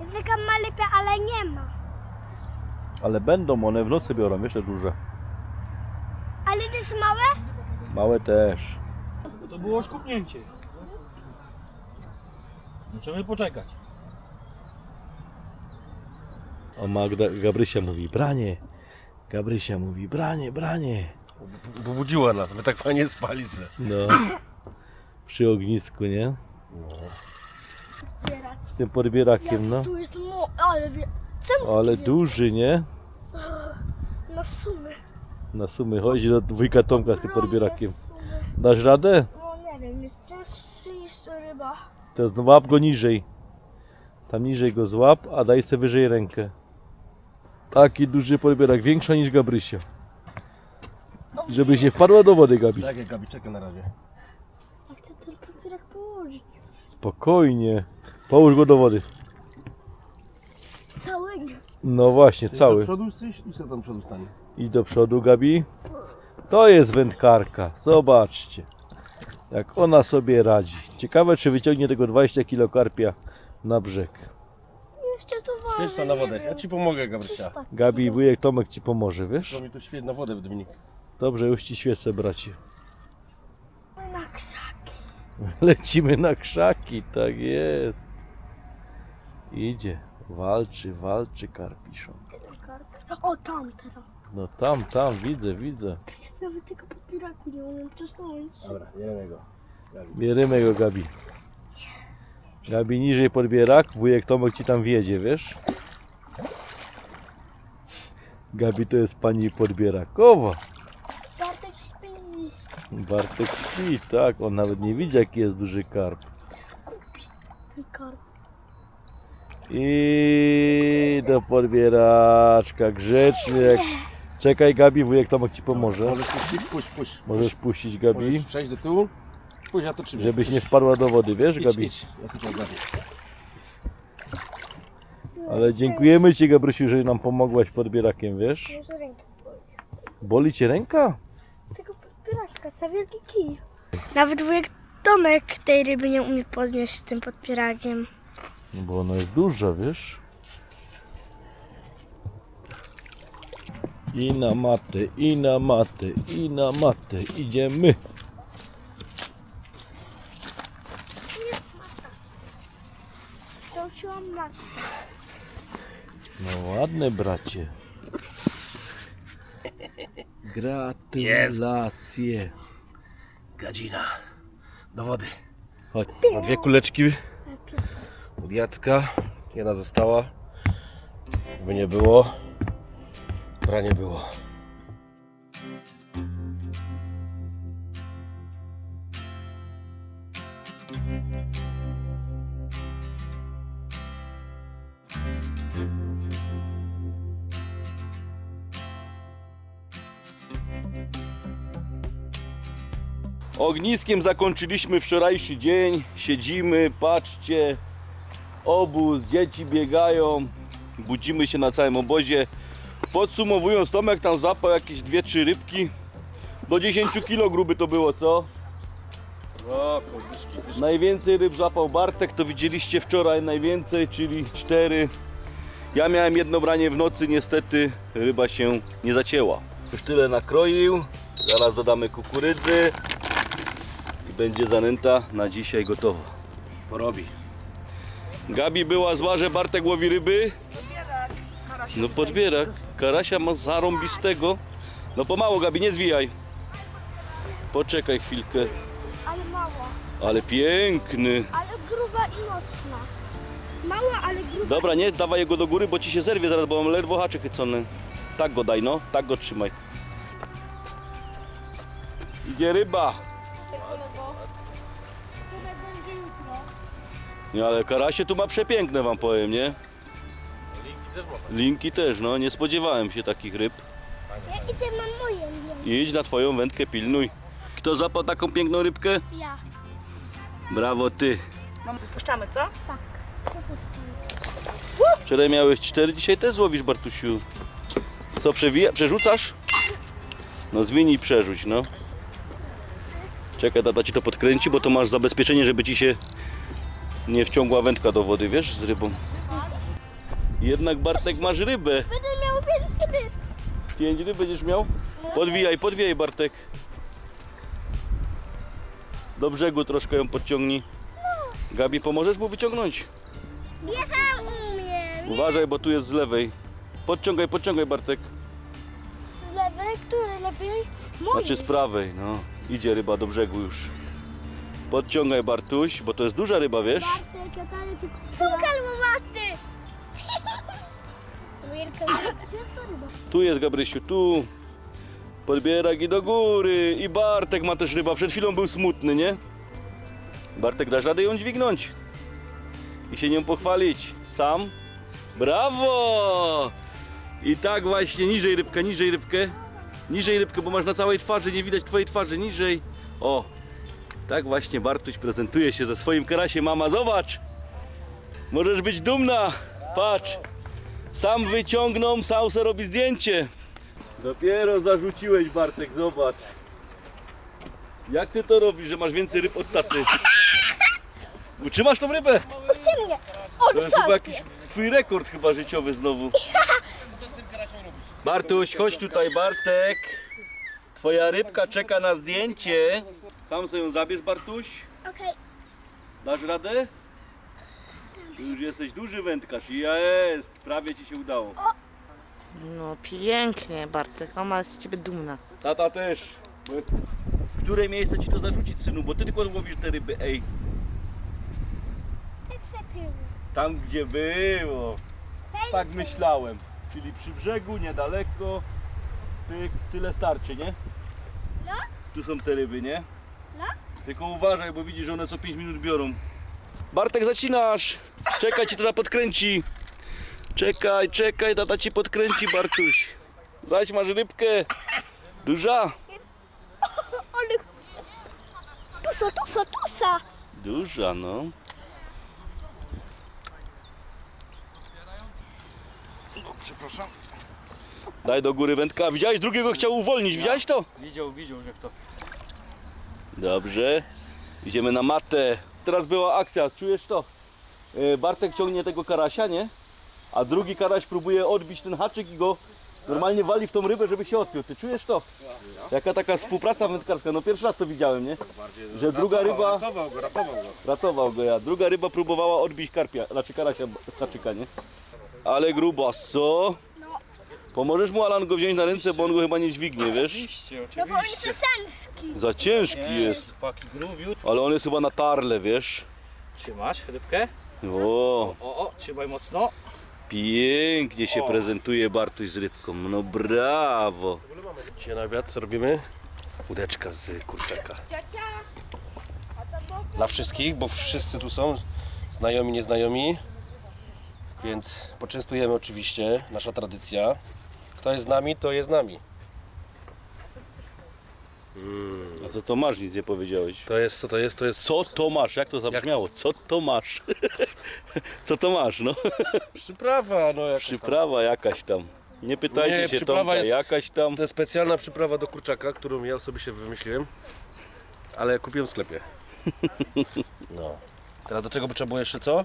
Języka ma lepiej, ale nie ma. Ale będą, one w nocy biorą, jeszcze duże. Ale to jest małe? Małe też. Bo to było szkupnięcie. Możemy poczekać. O Magda, Gabrysia mówi, branie. Gabrysia mówi, branie, branie. Bo budziła nas, my tak fajnie spali se. No. Przy ognisku, nie? Zbierać. Z tym podbierakiem, no. Tu jest mo... Ale wie... Czemu Ale duży, nie? Na sumę. Na sumy chodzi do wujka Tomka z tym podbierakiem. Dasz radę? No nie wiem, jest cięższy niż ryba. To złap go niżej. Tam niżej go złap, a daj sobie wyżej rękę. Taki duży podbierak, większa niż Gabrysia. Żebyś nie wpadła do wody, Gabi. Tak jak Gabi, czekaj na razie. Ja chcę ten podbierak położyć. Spokojnie. Połóż go do wody. Całego. No właśnie, Do cały. przodu chcesz i co tam przodu stanie? I do przodu, Gabi. To jest wędkarka. Zobaczcie. Jak ona sobie radzi. Ciekawe, czy wyciągnie tego 20 kg karpia na brzeg. Jeszcze to waży. Wiesz tam na wodę, ja ci pomogę Gabrysia. 300 Gabi, kilo. wujek Tomek ci pomoże, wiesz? To mi tu świetnie na wodę Dominik. Dobrze, już ci świecę, bracie. Na krzaki. Lecimy na krzaki, tak jest. Idzie, walczy, walczy karpiszon. O, tam teraz. No tam, tam, widzę, widzę. Ja nawet tego podbieraku nie umiem przesunąć. Dobra, jemy go. Gabi. Bierzemy go, Gabi. Gabi niżej podbierak, wujek Tomek ci tam wiedzie, wiesz? Gabi to jest pani podbierakowa. Bartek śpi. Tak, on nawet nie widzi jaki jest duży karp. Skupi ten karp. I do podbieraczka, grzecznie. jak- Czekaj Gabi, wujek Tomek ci pomoże. Możesz puścić? Puść, puść. Możesz puścić Gabi, Możesz przejść do tyłu. Puść, ja to trzymam. żebyś nie wpadła do wody, wiesz idź, Gabi? idź. Ja sobie to Gabi. Ale dziękujemy Ci Gabrysiu, że nam pomogłaś podbierakiem, wiesz? Może rękę boli. Boli Cię ręka? Tego podbieraka, za wielki kij. Nawet wujek Tomek tej ryby nie umie podnieść z tym podbierakiem. No bo ona jest duża, wiesz? I na matę, i na matę, i na matę. Idziemy. Rzuciłam na No ładne, bracie. Gratulacje. Gadzina. Do wody. Chodź. Na dwie kuleczki od Jacka. Jedna została. By nie było. Branie było. Ogniskiem zakończyliśmy wczorajszy dzień. Siedzimy, patrzcie. Obóz, dzieci biegają. Budzimy się na całym obozie. Podsumowując, Tomek tam zapał jakieś 2-3 rybki. Do 10 kg gruby to było, co? O, kołdyszki, dyszki. Najwięcej ryb złapał Bartek, to widzieliście wczoraj najwięcej, czyli 4. Ja miałem jedno branie w nocy, niestety ryba się nie zacięła. Już tyle nakroił, zaraz dodamy kukurydzy będzie zanęta na dzisiaj gotowa. Porobi. Gabi była zła, że Bartek łowi ryby. No podbierak. Karasia ma zarąbistego. No pomału Gabi, nie zwijaj. Poczekaj chwilkę. Ale mała. Ale piękny. Ale gruba i mocna. Mała, ale gruba. Dobra, nie dawaj jego do góry, bo ci się zerwie zaraz, bo mam ledwo haczyk chycony. Tak go daj, no. Tak go trzymaj. Idzie ryba. Nie, ale karasie tu ma przepiękne, wam powiem, nie? Linki też ma. Linki też, no. Nie spodziewałem się takich ryb. Ja idę mam moją. wiem. Idź na twoją wędkę, pilnuj. Kto zapał taką piękną rybkę? Ja. Brawo ty. Puszczamy, co? Tak. Wczoraj miałeś cztery, dzisiaj też złowisz, Bartusiu. Co, przewija, przerzucasz? No zwinij i przerzuć, no. Czekaj, tata ci to podkręci, bo to masz zabezpieczenie, żeby ci się nie wciągła wędka do wody, wiesz, z rybą. Jednak Bartek masz rybę. Będę miał więcej ryb. Pięć ryb będziesz miał? Podwijaj, podwijaj Bartek. Do brzegu troszkę ją podciągnij. Gabi, pomożesz mu wyciągnąć? Ja sam umiem. Uważaj, bo tu jest z lewej. Podciągaj, podciągaj Bartek. Z lewej? Której lewej? Mojej. Znaczy z prawej, no. Idzie ryba do brzegu już. Podciągaj Bartuś, bo to jest duża ryba, wiesz? Bartek, ja daję ci Cukal. Gdzie jest ta ryba? Tu jest Gabrysiu, tu. Podbierak i do góry. I Bartek ma też ryba. Przed chwilą był smutny, nie? Bartek, dasz radę ją dźwignąć. I się nią pochwalić. Sam? Brawo! I tak właśnie, niżej rybkę, niżej rybkę. Niżej rybkę, bo masz na całej twarzy, nie widać twojej twarzy, niżej. O, tak właśnie Bartuś prezentuje się ze swoim karasiem. Mama, zobacz! Możesz być dumna. Patrz. Sam wyciągną, sam se robi zdjęcie. Dopiero zarzuciłeś Bartek, zobacz. Jak ty to robisz, że masz więcej ryb od taty? Utrzymasz tą rybę? Mnie. To jest chyba jakiś twój rekord chyba życiowy znowu. Bartuś, chodź tutaj Bartek. Twoja rybka czeka na zdjęcie. Sam sobie ją zabierz Bartuś. Okej. Dasz radę? Ty już jesteś duży wędkarz. Jest, prawie ci się udało. No pięknie Bartek, mama jest z ciebie dumna. Tata też. Które miejsce ci to zarzucić, synu? Bo ty tylko łowisz te ryby, ej. Tak. Tam, gdzie było. Tak myślałem. Czyli przy brzegu, niedaleko. Ty, tyle starczy, nie? No. Tu są te ryby, nie? No. Tylko uważaj, bo widzisz, że one co 5 minut biorą. Bartek, zacinasz! Czekaj, ci tata podkręci. Czekaj, czekaj, tata ci podkręci, Bartuś. Zaś masz rybkę. Duża? Ale... Tusa, tusa, tusa. Duża, no. Przepraszam. Daj do góry wędka. Widziałeś? Drugiego chciał uwolnić. Widziałeś to? Widział, widział, że kto. Dobrze. Idziemy na matę. Teraz była akcja. Czujesz to? E, Bartek ciągnie tego karasia, nie? A drugi karaś próbuje odbić ten haczyk i go normalnie wali w tą rybę, żeby się odpiął. Ty czujesz to? Jaka taka współpraca wędkarska. No pierwszy raz to widziałem, nie? Że druga ryba... Ratował go, ratował go. Ratował go ja. Druga ryba próbowała odbić karpia, znaczy karasia, haczyka, nie? Ale grubas, co? Pomożesz mu Alan go wziąć na ręce, bo on go chyba nie dźwignie, wiesz? Oczywiście, No bo on oczywiście. jest sęski. Za ciężki jest. Paki grubiut. Ale on jest chyba na tarle, wiesz? Trzymasz rybkę. O, O, o, trzymaj mocno. pięknie się O. prezentuje Bartuś z rybką. No brawo. Dzisiaj na obiad co robimy? Udeczka z kurczaka. Ciocia. Dla wszystkich, bo wszyscy tu są, znajomi, nieznajomi. Więc poczęstujemy oczywiście, nasza tradycja. Kto jest z nami, to jest z nami. A co to masz? Nic nie powiedziałeś. To jest, co to jest? To jest Co to masz? Jak to zabrzmiało? Co to masz? Co to masz, no? przyprawa, no jakaś tam. Przyprawa jakaś tam. Nie pytajcie Nie, się przyprawa Tomka, jest- jakaś tam. To jest specjalna przyprawa do kurczaka, którą ja sobie się wymyśliłem, ale kupiłem w sklepie. No. Teraz do czego by trzeba było jeszcze co?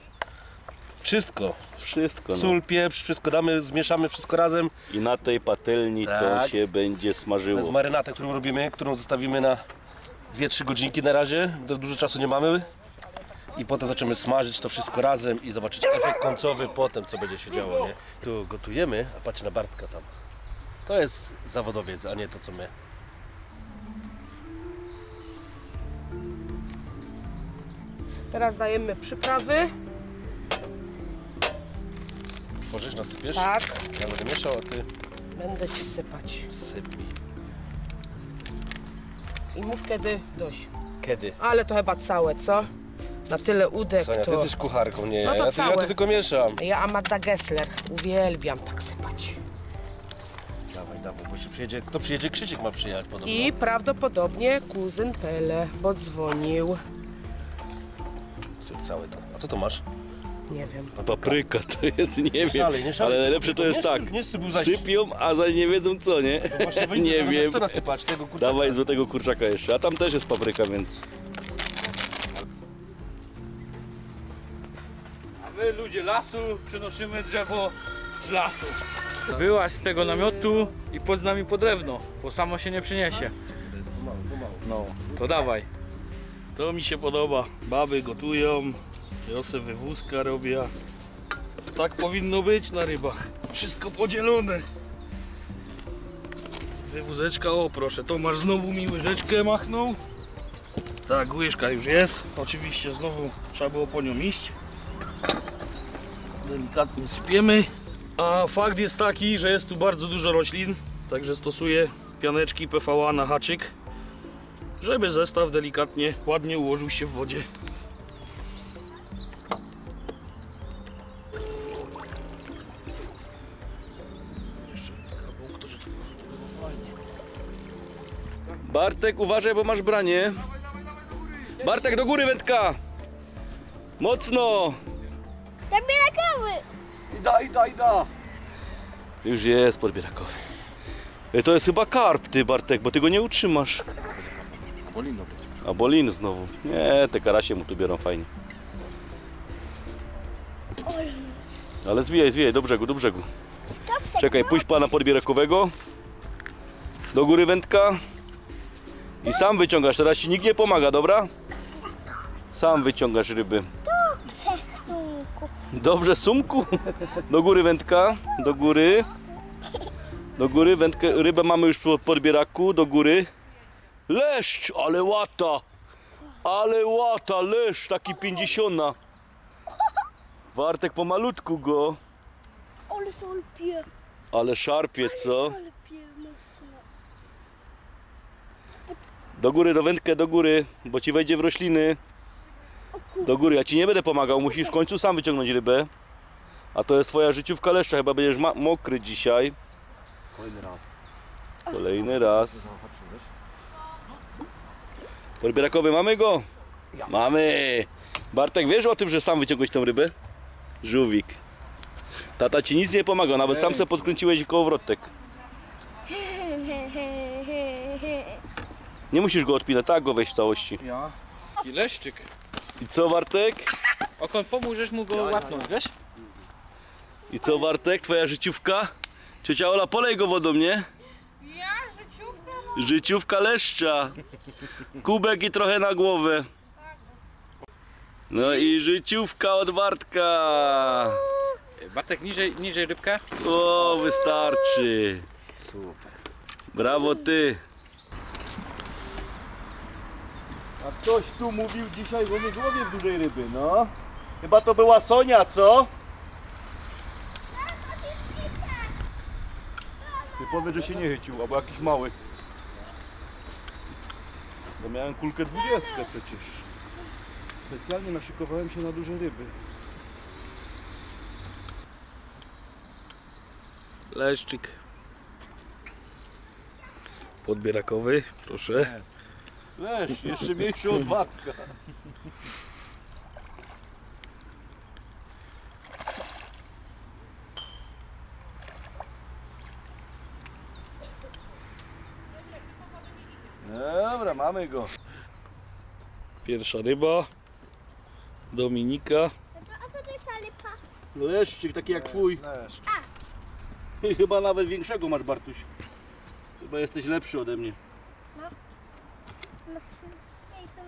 Wszystko. Wszystko, no. Sól, pieprz, wszystko damy, zmieszamy wszystko razem. I na tej patelni to Tak. się będzie To jest smażyło. marynata, którą robimy, którą zostawimy na 2-3 godzinki na razie. Do- Dużo czasu nie mamy. I potem zaczniemy smażyć to wszystko razem i zobaczyć efekt końcowy potem, co będzie się działo, nie? Tu gotujemy, a patrz na Bartka tam. To jest zawodowiec, a nie to, co my. Teraz dajemy przyprawy. Możesz nasypiesz? Tak, Ja będę mieszał, a ty będę ci sypać. sypnij. I mów kiedy dość. Kiedy? Ale to chyba całe, co? Na tyle udek Sonia, ty to... jesteś kucharką, nie No ja. to Ja, ja całe. tu tylko mieszam. Ja Amanda Gessler uwielbiam tak sypać. Dawaj, dawaj, bo jeszcze przyjedzie, kto przyjedzie? Krzysiek ma przyjechać podobno. I prawdopodobnie kuzyn Pele, bo dzwonił. Syp całe to. A co to masz? Nie wiem. Papryka to jest, nie wiem. szalej, nie szalej. Ale najlepsze to Nie jest tak. syp- nie zaś- Sypią, a zaś nie wiedzą co, nie? Właśnie wyjdzie, Nie zamiast wiem. To nasypać, tego kurczaka. Dawaj złotego kurczaka jeszcze, a tam też jest papryka, więc. My ludzie lasu przynosimy drzewo z lasu. Wyłaź z tego namiotu i pod z nami po drewno, bo samo się nie przyniesie. No, to dawaj. To mi się podoba. Baby gotują, Josef wywózka robię. Tak powinno być na rybach. Wszystko podzielone. Wywózeczka, o proszę, Tomasz znowu mi łyżeczkę machnął. Tak, łyżka już jest. Oczywiście znowu trzeba było po nią iść. Delikatnie sypiemy. A fakt jest taki, że jest tu bardzo dużo roślin, także stosuję pianeczki PVA na haczyk, żeby zestaw delikatnie, ładnie ułożył się w wodzie. Bartek, uważaj, bo masz branie. Bartek, do góry wędka! Mocno! Zabierakowy! Ida, ida, ida! Już jest podbierakowy. Ej, To jest chyba karp, ty Bartek, bo ty go nie utrzymasz. Bolino. A bolin znowu. Nie, te karasie mu tu biorą fajnie. Ale zwijaj, zwijaj, do brzegu, do brzegu. Czekaj, puść pana podbierakowego. Do góry wędka. I sam wyciągasz, teraz ci nikt nie pomaga, dobra? Sam wyciągasz ryby. Przesunku. Dobrze, sumku. Do góry wędka, do góry. Do góry, wędkę, rybę mamy już po podbieraku, do góry. Leszcz, ale łata. Ale łata, leszcz, taki pięćdziesiątna. Wartek pomalutku go, Ale są pie. ale szarpie, co? Ale pie mocno. Do góry, do wędkę, do góry, bo ci wejdzie w rośliny. Do góry, ja ci nie będę pomagał, musisz w końcu sam wyciągnąć rybę. A to jest twoja życiówka leszcza, chyba będziesz mokry dzisiaj. Kolejny raz. Kolejny raz. Podbierakowy, mamy go? Mamy! Bartek, wiesz o tym, że sam wyciągłeś tę rybę? Żółwik. Tata ci nic nie pomagał, nawet sam se podkręciłeś kołowrotek. Nie musisz go odpinać, tak go weź w całości. Ja. I leszczyk. I co Bartek? Okon, pomóżesz mu go łapnąć, wiesz? I co Bartek, twoja życiówka? Ciocia Ola, polej go wodą, nie? Ja życiówkę Życiówka leszcza. Kubek i trochę na głowę. No i życiówka od Bartka. Bartek, niżej, niżej rybkę. O, wystarczy. Super. Brawo ty. A ktoś tu mówił dzisiaj, że nie złowię w dużej ryby, no. Chyba to była Sonia, co? Nie powie, że się nie chycił, albo jakiś mały. Bo miałem kulkę dwudziestkę przecież. Specjalnie naszykowałem się na duże ryby. Leszczyk. Podbierakowy, proszę. Weź, jeszcze mniejszy od Bartka. Dobra, mamy go. Pierwsza ryba. Dominika. A co to jest alipa? No leszczyk taki jak twój. Leszcz. I chyba nawet większego masz Bartuś. Chyba jesteś lepszy ode mnie. No,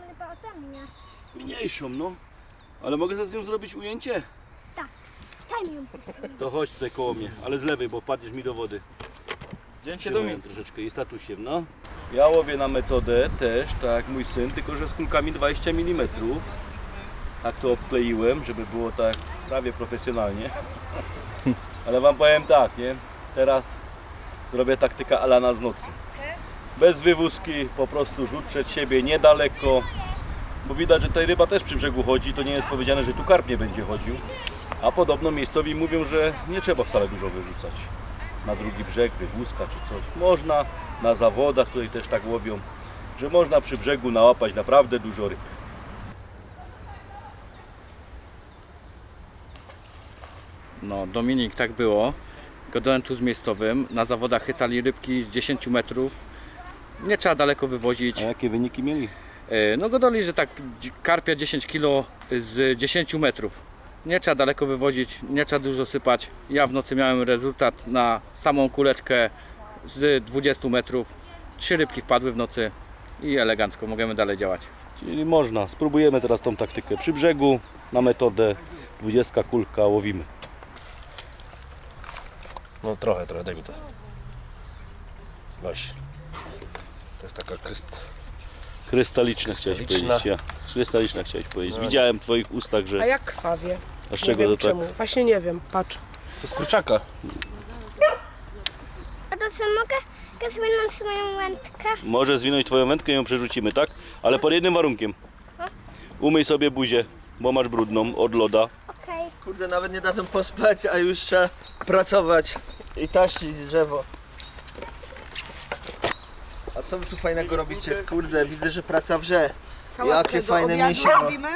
chyba ode mnie. Mniejszą, no. Ale mogę z nią zrobić ujęcie? Daj mi ją. To chodź tutaj koło mnie, ale z lewej, bo wpadniesz mi do wody. Zdjęcie Trzymaj ją troszeczkę i statusiem, no. Ja łowię na metodę też, tak jak mój syn, tylko że z kulkami 20 mm. Tak to obkleiłem, żeby było tak prawie profesjonalnie. Ale wam powiem tak, nie? Teraz zrobię taktyka Alana z nocy. Bez wywózki, po prostu rzut przed siebie, niedaleko. Bo widać, że tutaj ryba też przy brzegu chodzi, to nie jest powiedziane, że tu karp nie będzie chodził. A podobno miejscowi mówią, że nie trzeba wcale dużo wyrzucać na drugi brzeg, wywózka czy coś. Można na zawodach, tutaj też tak łowią, że można przy brzegu nałapać naprawdę dużo ryb. No, Dominik, tak było. Gadałem tu z miejscowym. Na zawodach chytali rybki z 10 metrów. Nie trzeba daleko wywozić. jakie wyniki mieli? E, No godoli, że tak karpia 10 kg z 10 metrów. Nie trzeba daleko wywozić, nie trzeba dużo sypać. Ja w nocy miałem rezultat na samą kuleczkę z 20 metrów. Trzy rybki wpadły w nocy i elegancko możemy dalej działać. Czyli można. Spróbujemy teraz tą taktykę przy brzegu na metodę 20 kulka łowimy. No trochę, trochę, daj mi to. Weź. To jest taka kryst... Krystaliczne chciałeś Krystaliczna. powiedzieć. Ja. Krystaliczna chciałeś powiedzieć. No. Widziałem w twoich ustach, A że jak krwawie? a z Nie czego wiem to tak? czemu. Właśnie nie wiem, patrz. To jest kurczaka. A to co, mogę zwinąć swoją wędkę? Może zwinąć twoją wędkę i ją przerzucimy, tak? Ale pod jednym warunkiem. Umyj sobie buzię, bo masz brudną od loda. Okej. Kurde, nawet nie dadzą pospać, a już trzeba pracować i taścić drzewo. A co wy tu fajnego robicie? Kurde, widzę, że praca wrze. Jakie fajne mięsino. robimy,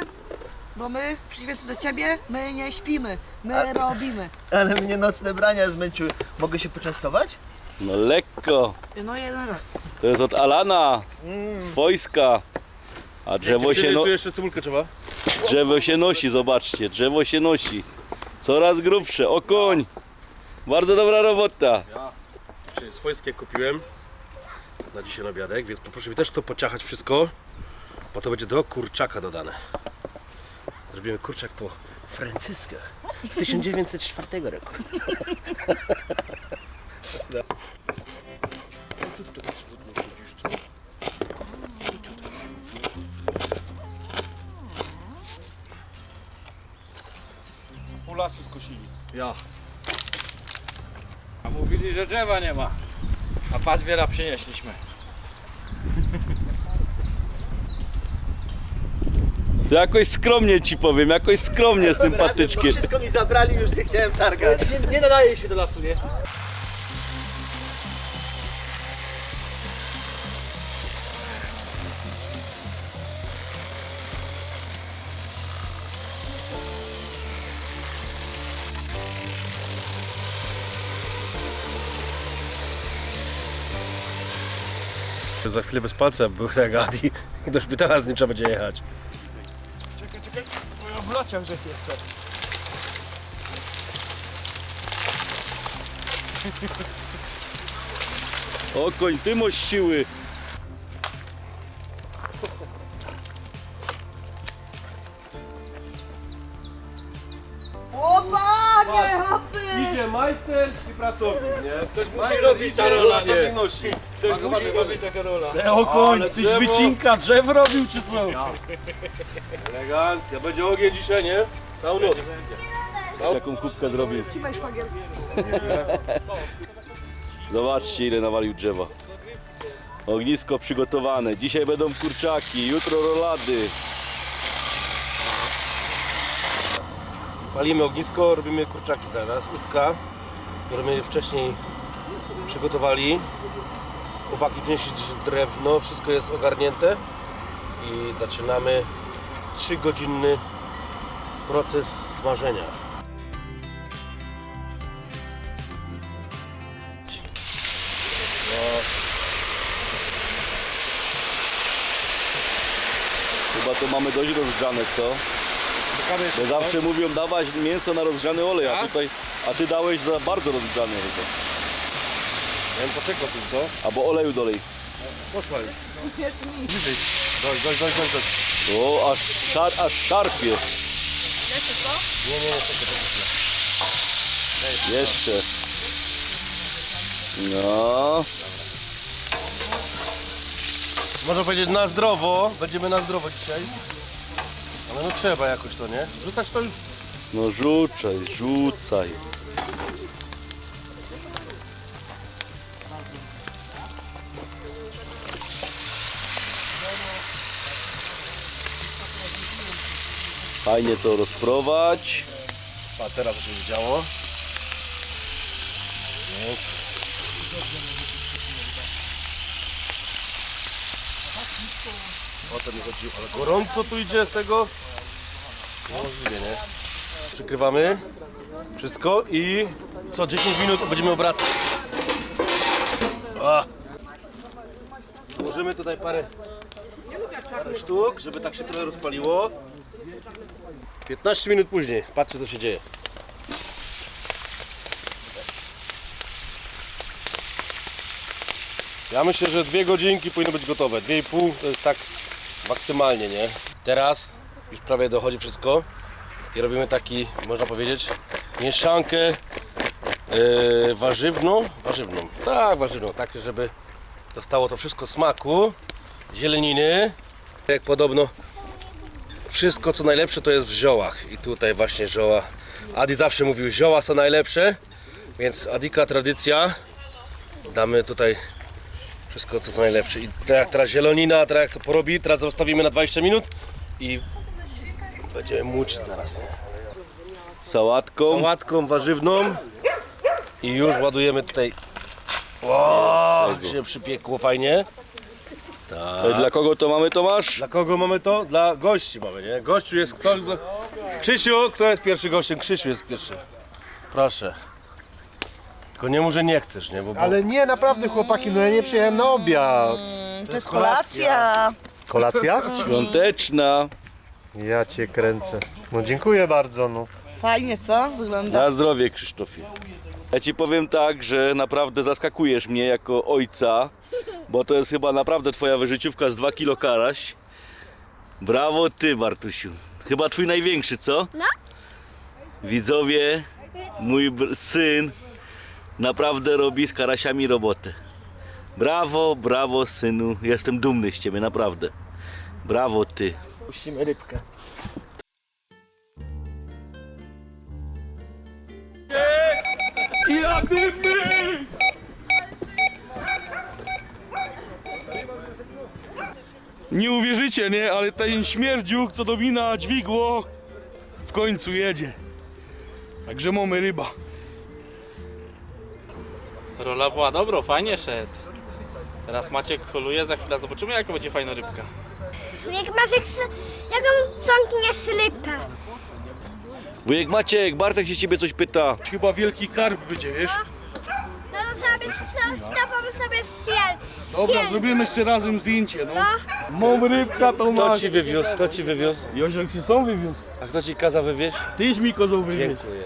bo my, w przeciwieństwie do ciebie, my nie śpimy, my robimy. Ale mnie nocne brania zmęczyły. Mogę się poczęstować? No lekko. No jeden raz. To jest od Alana, Mm. z wojska. A drzewo się, no, Tu jeszcze cebulkę trzeba. drzewo się nosi, zobaczcie, drzewo się nosi. Coraz grubsze, o koń. Bardzo dobra robota. Czyli swojskie kupiłem na dzisiaj na obiadek, więc poproszę mi też to pociachać wszystko, bo to będzie do kurczaka dodane. Zrobimy kurczak po francuskach z 1904 roku. Pół lasu skosili. Ja. A mówili, że drzewa nie ma. A patrz wiele przynieśliśmy. Jakoś skromnie ci powiem, jakoś skromnie z tym Razem, bo patyczkiem. wszystko mi zabrali, już nie chciałem targać. Nie nadaje się do lasu, nie? Za chwilę bez palca był tak Adi i do szpitala z nim trzeba będzie jechać. O koń, ty masz siły. Idzie majster i pracownik, nie? Ktoś musi robić ta rola, nie? Ktoś musi robić taka rola. O koń, tyś wycinka drzew robił czy co? Elegancja, będzie ogień dzisiaj, nie? Całą noc. Jaką kubkę zrobił. Trzymaj szwagier. Zobaczcie ile nawalił drzewa. Ognisko przygotowane. Dzisiaj będą kurczaki, jutro rolady. Palimy ognisko, robimy kurczaki zaraz, udka, które my wcześniej przygotowali. Chłopaki przynieśli drewno, wszystko jest ogarnięte i zaczynamy 3 godzinny proces smażenia. Chyba to mamy dość rozgrzane, co? Bo zawsze mówią dawać mięso na rozgrzany olej, a tutaj, a ty dałeś za bardzo rozgrzany chyba. Ja bym poczekał tu, co? Albo oleju dolej. Poszła już. Bliżej. Dość, dość, dość, dość, dość. O, aż, szar, aż szarpie. Nie, nie, nie, czekaj, czekaj. Jeszcze. No. Można powiedzieć na zdrowo, będziemy na zdrowo dzisiaj. Ale no trzeba jakoś to, nie? Rzucać to już No rzucaj, rzucaj. Fajnie to rozprowadź. A teraz co się działo? O to mi chodziło, ale gorąco tu idzie z tego. Niemożliwie, nie? Przykrywamy wszystko i co 10 minut będziemy obracać. A. Tutaj parę, parę sztuk, żeby tak się trochę rozpaliło. 15 minut później, patrzcie co się dzieje. Ja myślę, że dwie godzinki powinno być gotowe. Dwie i pół to jest tak maksymalnie, nie? Teraz już prawie dochodzi wszystko i robimy taki, można powiedzieć, mieszankę yy, warzywną. Warzywną, tak, warzywną, tak, żeby dostało to wszystko smaku, zieleniny. Jak podobno wszystko co najlepsze to jest w ziołach i tutaj właśnie zioła. Adi zawsze mówił zioła są najlepsze, więc Adika tradycja. Damy tutaj wszystko co, co najlepsze. I teraz, teraz zielonina, teraz jak to porobi, teraz zostawimy na 20 minut i będziemy młuczyć zaraz. Nie? Sałatką. Sałatką warzywną i już ładujemy tutaj. O, się przypiekło fajnie. To Dla kogo to mamy Tomasz? Dla kogo mamy to? Dla gości mamy, nie? Gościu jest kto? kto- Krzysiu, kto jest pierwszy gościem? Krzysiu jest pierwszy. Proszę. Tylko nie może nie chcesz, nie? Bo, bo... Ale nie, naprawdę chłopaki, no ja nie przyjechałem na obiad. To jest kolacja. Kolacja? Świąteczna. Ja cię kręcę. No dziękuję bardzo, no. Fajnie, co? Wygląda. Na zdrowie Krzysztofie. Ja ci powiem tak, że naprawdę zaskakujesz mnie jako ojca, bo to jest chyba naprawdę twoja wyżyciówka z 2 kilo karaś. Brawo ty Bartusiu. Chyba twój największy, co? No. Widzowie, mój syn naprawdę robi z karasiami robotę. Brawo, brawo synu. Jestem dumny z ciebie, naprawdę. Brawo ty. Puścimy rybkę. Nie uwierzycie, nie? Ale ten śmierdziuk, co domina dźwigło, w końcu jedzie. Także mamy ryba. Rola była dobra, fajnie szedł. Teraz Maciek holuje, za chwilę zobaczymy jaka będzie fajna rybka. Jak Maciek, jaką ciągnie slypę? Wujek Maciek, Bartek się ciebie coś pyta. Chyba wielki karp będzie, wiesz? No to sobie z tobą sobie zjem. Dobra, zrobimy jeszcze razem zdjęcie, no. Mam rybka, to Kto masz. ci wywiózł? Kto ci wywiózł? Jozioł się są wywiózł. A kto ci kazał wywieźć? Tyś mi kozą wywieźć. Dziękuję.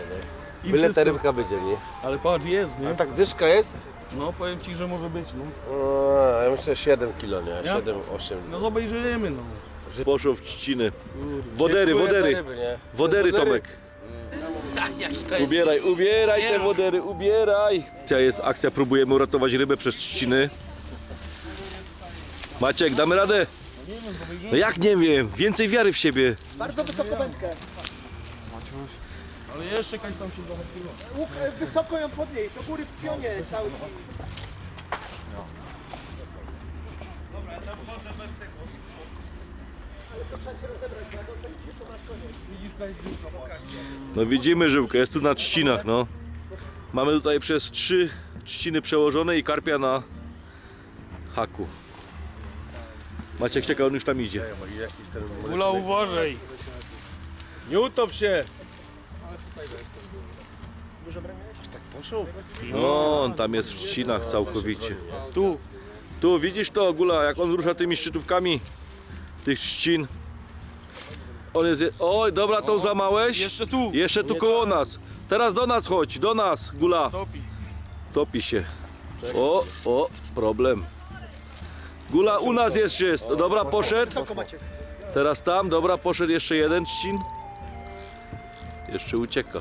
I Byle ta wszystko. rybka będzie, nie? Ale patrz, jest, nie? A tak dyszka jest? No powiem ci, że może być, no. A, ja myślę 7 kilo, nie? Ja? 7, 8. No zobaczymy, no. Poszło w trzciny. Wodery, za wodery. ryby, Ubieraj, ubieraj te wodery, ubieraj. Akcja jest akcja, próbujemy uratować rybę przez trzciny. Maciek, damy radę? No jak nie wiem, więcej wiary w siebie. Bardzo wysoko wędkę. Ale jeszcze kaś tam się. Łuk, e, Wysoko ją podnieść, do góry w pionie cały. No widzimy żyłkę, jest tu na trzcinach, no. Mamy tutaj przez trzy trzciny przełożone i karpia na haku. Maciek czeka, on już tam idzie. Ula, uważaj. Nie utop się! Poszło? No, on tam jest w trzcinach całkowicie. Tu. Tu widzisz to, Gula, jak on rusza tymi szczytówkami tych trzcin. On jest. Oj, dobra, tą zamałeś. Jeszcze tu. Jeszcze tu koło nas. Teraz do nas chodź, do nas, Gula. Topi. Topi się. O, o, problem. Gula u nas jeszcze jest. Dobra, poszedł. Wysoko Maciek. Teraz tam, dobra, poszedł jeszcze jeden trzcin. Jeszcze ucieka.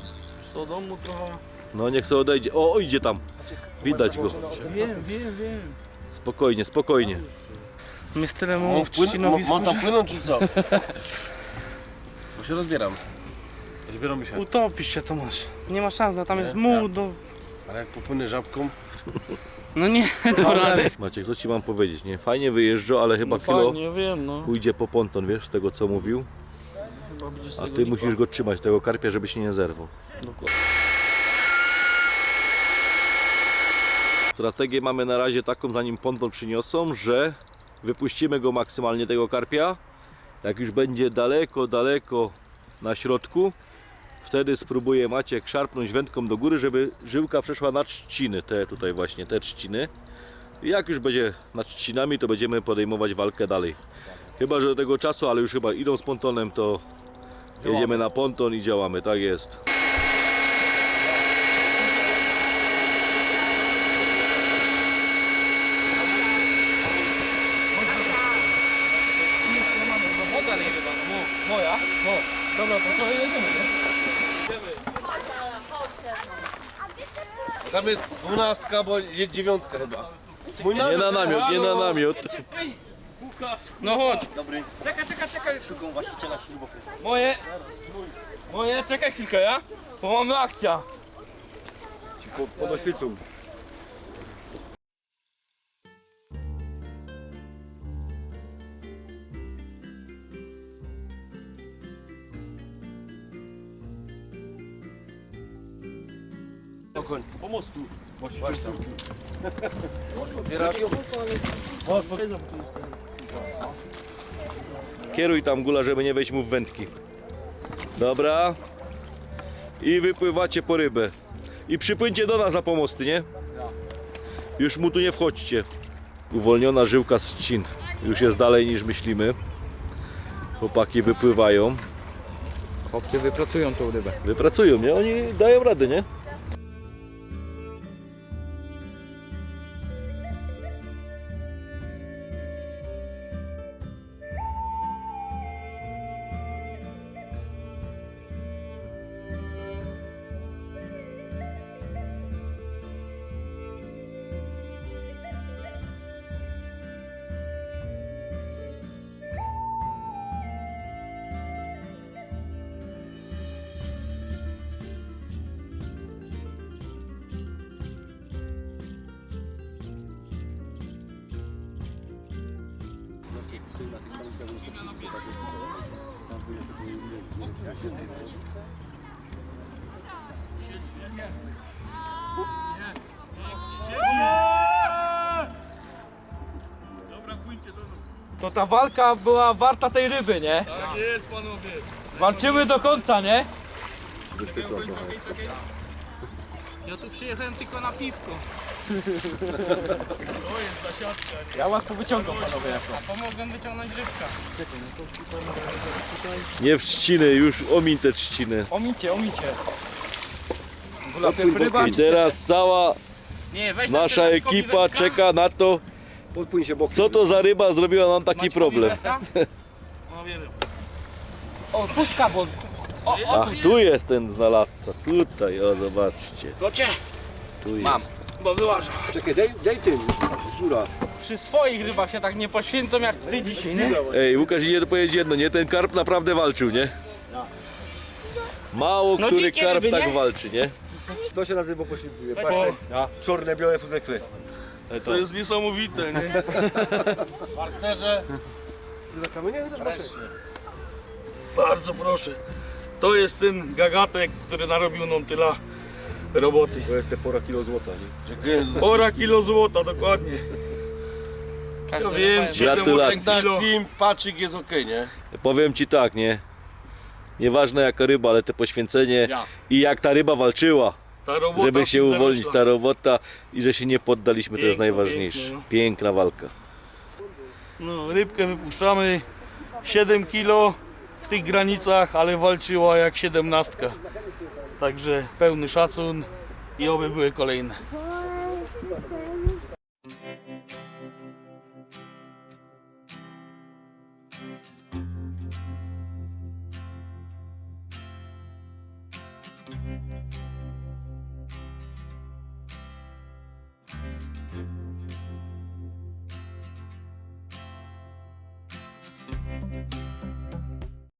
Co domu trochę. No niech sobie odejdzie. O, idzie tam. Widać go. Wiem, wiem, wiem. Spokojnie, spokojnie. My z tyle Mam, mamy w trzcinowisku, mam tam płynąć czy co? Bo się rozbieram. Rozbieram mi się. utopisz się Tomasz. Nie ma szans, no tam jest Nie? muł do... Ale jak popłynę żabką, No nie, do rady. Maciek, co ci mam powiedzieć, nie? Fajnie wyjeżdżał, ale chyba No kilo fajnie, wiem, no. pójdzie po ponton, wiesz, z tego co mówił. Chyba będzie z A tego ty lipa. musisz go trzymać, tego karpia, żeby się nie zerwał. Dokładnie. Strategię mamy na razie taką, zanim ponton przyniosą, że wypuścimy go maksymalnie tego karpia. Jak już będzie daleko, daleko na środku, wtedy spróbuje Maciek szarpnąć wędką do góry, żeby żyłka przeszła na trzciny, te tutaj właśnie, te trzciny. I jak już będzie nad trzcinami, to będziemy podejmować walkę dalej. Chyba, że do tego czasu, ale już chyba idą z pontonem, to Jedziemy na ponton i działamy, tak jest. Woda nie chyba, no moja? No. Dobra, to co jedziemy, nie? Tam jest dwunastka, bo jest dziewiątka chyba. Mój Nie na namiot, nie na namiot. No chodź. Dobry. Czekaj, czekaj, czekaj. Szukam właściciela śrubokrętu. Moje. Moje, czekaj chwilkę, ja? Bo mamy akcja. Pod Okoń. Pomostu. Odbierasz? Kieruj tam gula, żeby nie wejść mu w wędki. Dobra. I wypływacie po rybę. I przypłyńcie do nas na pomosty, nie? Już mu tu nie wchodźcie. Uwolniona żyłka z trzcin. Już jest dalej niż myślimy. Chłopaki wypływają. Chłopcy wypracują tą rybę. Wypracują, nie? Oni dają radę, nie? To ta walka była warta tej ryby, nie? Tak jest panowie. Walczymy do końca, nie? Ja tu przyjechałem tylko na piwko. Jest zasiadka. Ja was tu wyciągam, panowie. A pomogę wyciągnąć rybka. Nie w trzciny, już omiń te trzciny. Omicie, omicie. Gula, ty ryba, I teraz cała Nie, weź tam nasza ekipa wędka. czeka na to, Podpłyń się bokiem. co to za ryba zrobiła nam taki Macie problem. wędka? No wiele. O, puszka, bo... O, o, Ach, tu jest ten znalazca. Tutaj, o zobaczcie. Tu jest. Bo wyłażę. Czekaj, daj, daj tym. Szura. Przy swoich rybach się tak nie poświęcą jak ty dzisiaj, nie? Ej, Łukasz nie powiedzieć jedno, nie? Ten karp naprawdę walczył, nie? Mało No który dzikie karp ryby, tak nie? walczy, nie? To się nazywa poświęcenie. Weź Patrz, te czarne, białe fuzekry. To jest niesamowite, nie? Partnerze. Bardzo proszę. To jest ten gagatek, który narobił nam tyle roboty. To jest te pora kilo złota, nie? Pora kilo złota, dokładnie. Ja ryba wiem, 7 Gratulacje. kilo. Team paczyk jest okej, nie? Powiem ci tak, nie? Nieważne jaka ryba, ale te poświęcenie Ja. i jak ta ryba walczyła, Ta robota żeby się uwolnić, ta robota i że się nie poddaliśmy, to jest Piękno, najważniejsze. piękno, no. Piękna walka. No, rybkę wypuszczamy 7 kilo w tych granicach, ale walczyła jak 17. Także pełny szacun i oby były kolejne.